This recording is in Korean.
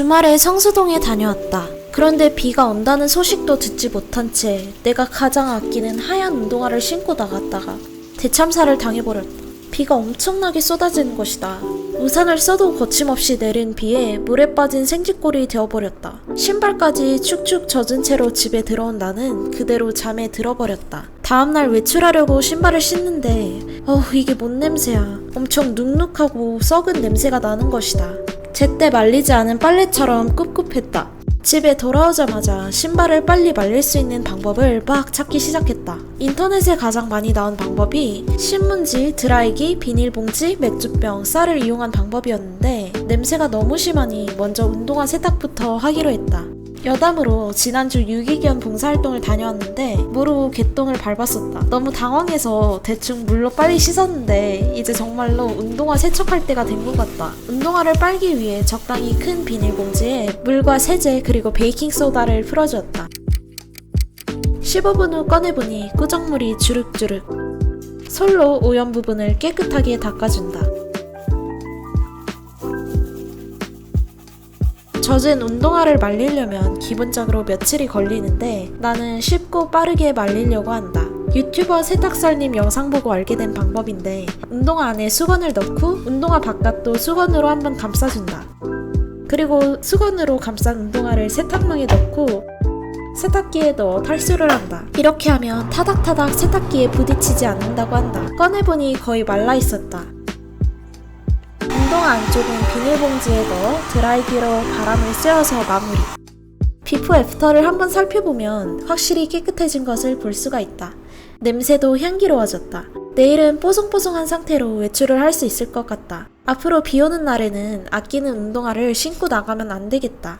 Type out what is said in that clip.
주말에 성수동에 다녀왔다. 그런데 비가 온다는 소식도 듣지 못한 채 내가 가장 아끼는 하얀 운동화를 신고 나갔다가 대참사를 당해버렸다. 비가 엄청나게 쏟아지는 것이다. 우산을 써도 거침없이 내린 비에 물에 빠진 생쥐꼴이 되어버렸다. 신발까지 축축 젖은 채로 집에 들어온 나는 그대로 잠에 들어버렸다. 다음날 외출하려고 신발을 신는데 어우 이게 뭔 냄새야. 엄청 눅눅하고 썩은 냄새가 나는 것이다. 제때 말리지 않은 빨래처럼 꿉꿉했다. 집에 돌아오자마자 신발을 빨리 말릴 수 있는 방법을 막 찾기 시작했다. 인터넷에 가장 많이 나온 방법이 신문지, 드라이기, 비닐봉지, 맥주병, 쌀을 이용한 방법이었는데 냄새가 너무 심하니 먼저 운동화 세탁부터 하기로 했다. 여담으로 지난주 유기견 봉사활동을 다녀왔는데 무로 개똥을 밟았었다. 너무 당황해서 대충 물로 빨리 씻었는데 이제 정말로 운동화 세척할 때가 된 것 같다. 운동화를 빨기 위해 적당히 큰 비닐봉지에 물과 세제 그리고 베이킹소다를 풀어주었다. 15분 후 꺼내보니 꾸정물이 주룩주룩. 솔로 오염 부분을 깨끗하게 닦아준다. 젖은 운동화를 말리려면 기본적으로 며칠이 걸리는데 나는 쉽고 빠르게 말리려고 한다. 유튜버 세탁설님 영상 보고 알게 된 방법인데 운동화 안에 수건을 넣고 운동화 바깥도 수건으로 한번 감싸준다. 그리고 수건으로 감싼 운동화를 세탁망에 넣고 세탁기에 넣어 탈수를 한다. 이렇게 하면 타닥타닥 세탁기에 부딪히지 않는다고 한다. 꺼내보니 거의 말라 있었다. 운동화 안쪽은 비닐봉지에 넣어 드라이기로 바람을 쐬어서 마무리. 비포 애프터를 한번 살펴보면 확실히 깨끗해진 것을 볼 수가 있다. 냄새도 향기로워졌다. 내일은 뽀송뽀송한 상태로 외출을 할 수 있을 것 같다. 앞으로 비 오는 날에는 아끼는 운동화를 신고 나가면 안 되겠다.